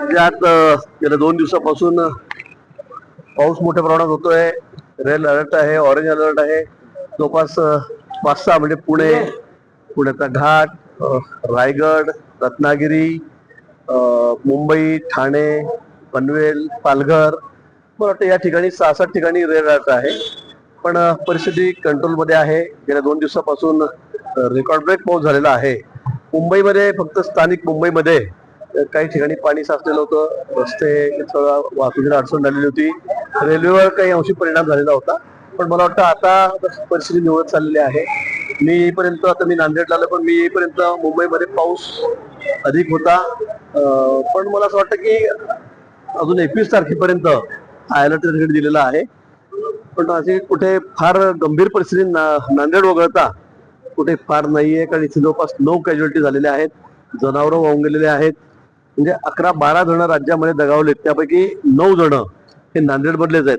राज्यात गेल्या दोन दिवसापासून पाऊस मोठ्या प्रमाणात होतोय. रेड अलर्ट आहे ऑरेंज अलर्ट आहे. जवळपास पाच सहा म्हणजे पुणे पुण्याचा घाट रायगड रत्नागिरी मुंबई ठाणे पनवेल पालघर. मला वाटतं या ठिकाणी सहा सात ठिकाणी रेड अलर्ट आहे. पण परिस्थिती कंट्रोलमध्ये आहे. गेल्या दोन दिवसापासून रेकॉर्ड ब्रेक पाऊस झालेला आहे. मुंबईमध्ये फक्त स्थानिक मुंबईमध्ये काही ठिकाणी पाणी साचलेलं होतं. रस्ते सगळं वाहतुकीला अडचण झालेली होती. रेल्वेवर काही अंशी परिणाम झालेला होता. पण मला वाटतं आता परिस्थिती निवडत चाललेली आहे. मी येईपर्यंत आता मी नांदेडला आलो पण मी येईपर्यंत मुंबईमध्ये पाऊस अधिक होता. पण मला असं वाटतं की अजून एकवीस तारखेपर्यंत हाय अलर्ट तिकीट दिलेला आहे. पण अशी कुठे फार गंभीर परिस्थिती ना- नांदेड वगळता कुठे फार नाही आहे कारण इथे जवळपास नऊ कॅज्युअलिटी झालेल्या आहेत. जनावरं वाहून गेलेले आहेत. म्हणजे अकरा बारा जण राज्यामध्ये दगावलेत त्यापैकी नऊ जण हे नांदेडमधलेच आहेत.